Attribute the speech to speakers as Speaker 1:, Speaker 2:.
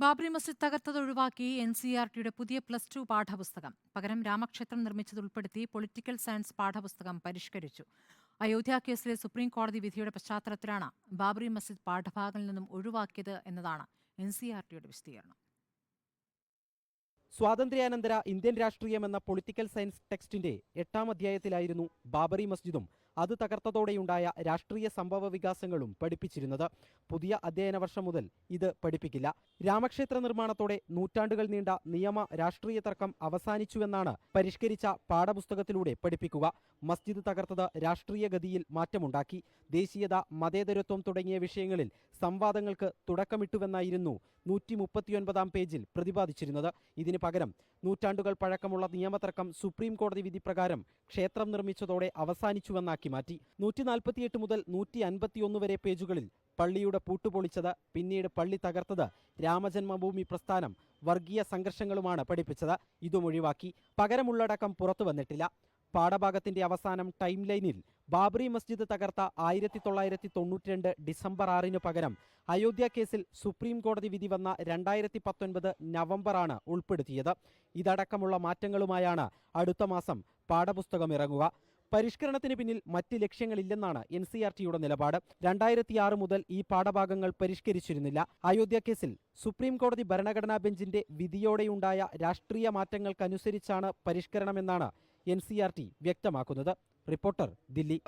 Speaker 1: ബാബറി മസ്ജിദ് തകർത്തത് ഒഴിവാക്കി N C R ടിയുടെ പുതിയ പ്ലസ് ടു പാഠപുസ്തകം. പകരം രാമക്ഷേത്രം നിർമ്മിച്ചത് ഉൾപ്പെടുത്തി പൊളിറ്റിക്കൽ സയൻസ് പാഠപുസ്തകം പരിഷ്കരിച്ചു. അയോധ്യ കേസിലെ സുപ്രീം കോടതി വിധിയുടെ പശ്ചാത്തലത്തിലാണ് ബാബറി മസ്ജിദ് പാഠഭാഗങ്ങളിൽ നിന്നും ഒഴിവാക്കിയത് എന്നതാണ് എൻ സി ആർ ടിയുടെ വിശദീകരണം.
Speaker 2: സ്വാതന്ത്ര്യാനന്തര ഇന്ത്യൻ രാഷ്ട്രീയം എന്ന പൊളിറ്റിക്കൽ സയൻസ് ടെക്സ്റ്റിന്റെ എട്ടാം അധ്യായത്തിലായിരുന്നു ബാബറി മസ്ജിദും അത് തകർത്തതോടെയുണ്ടായ രാഷ്ട്രീയ സംഭവ വികാസങ്ങളും പഠിപ്പിച്ചിരുന്നത്. പുതിയ അധ്യയന വർഷം മുതൽ ഇത് പഠിപ്പിക്കില്ല. രാമക്ഷേത്ര നിർമ്മാണത്തോടെ നൂറ്റാണ്ടുകൾ നീണ്ട നിയമ രാഷ്ട്രീയ തർക്കം അവസാനിച്ചുവെന്നാണ് പരിഷ്കരിച്ച പാഠപുസ്തകത്തിലൂടെ പഠിപ്പിക്കുക. മസ്ജിദ് തകർത്തത് രാഷ്ട്രീയ ഗതിയിൽ മാറ്റമുണ്ടാക്കി. ദേശീയത മതേതരത്വം തുടങ്ങിയ വിഷയങ്ങളിൽ സംവാദങ്ങൾക്ക് തുടക്കമിട്ടുവെന്നായിരുന്നു നൂറ്റി മുപ്പത്തിയൊൻപതാം പേജിൽ പ്രതിപാദിച്ചിരുന്നത്. ഇതിന് പകരം നൂറ്റാണ്ടുകൾ പഴക്കമുള്ള നിയമതർക്കം സുപ്രീം കോടതി വിധി പ്രകാരം ക്ഷേത്രം നിർമ്മിച്ചതോടെ അവസാനിച്ചുവെന്നാക്കി മാറ്റി. നൂറ്റി നാൽപ്പത്തിയെട്ട് മുതൽ നൂറ്റി അൻപത്തിയൊന്ന് വരെ പേജുകളിൽ പള്ളിയുടെ പൂട്ടുപൊളിച്ചത് പിന്നീട് പള്ളി തകർത്തത് രാമജന്മഭൂമി പ്രസ്ഥാനം വർഗീയ സംഘർഷങ്ങളുമാണ് പഠിപ്പിച്ചത്. ഇതും ഒഴിവാക്കി പകരമുള്ളടക്കം പുറത്തു വന്നിട്ടില്ല. പാഠഭാഗത്തിന്റെ അവസാനം ടൈം ലൈനിൽ ബാബറി മസ്ജിദ് തകർത്ത ആയിരത്തി തൊള്ളായിരത്തി തൊണ്ണൂറ്റിരണ്ട് ഡിസംബർ ആറിന് പകരം അയോധ്യ കേസിൽ സുപ്രീം കോടതി വിധി വന്ന രണ്ടായിരത്തി പത്തൊൻപത് നവംബറാണ് ഉൾപ്പെടുത്തിയത്. ഇതടക്കമുള്ള മാറ്റങ്ങളുമായാണ് അടുത്ത മാസം പാഠപുസ്തകം ഇറങ്ങുക. പരിഷ്കരണത്തിന് പിന്നിൽ മറ്റ് ലക്ഷ്യങ്ങളില്ലെന്നാണ് എൻ സി ആർ ടിയുടെ നിലപാട്. രണ്ടായിരത്തി ആറ് മുതൽ ഈ പാഠഭാഗങ്ങൾ പരിഷ്കരിച്ചിരുന്നില്ല. അയോധ്യ കേസിൽ സുപ്രീം കോടതി ഭരണഘടനാ ബെഞ്ചിന്റെ വിധിയോടെയുണ്ടായ രാഷ്ട്രീയ മാറ്റങ്ങൾക്കനുസരിച്ചാണ് പരിഷ്കരണമെന്നാണ് എൻ സി ആർ ടി വ്യക്തമാക്കുന്നത്. റിപ്പോർട്ടർ ദില്ലി.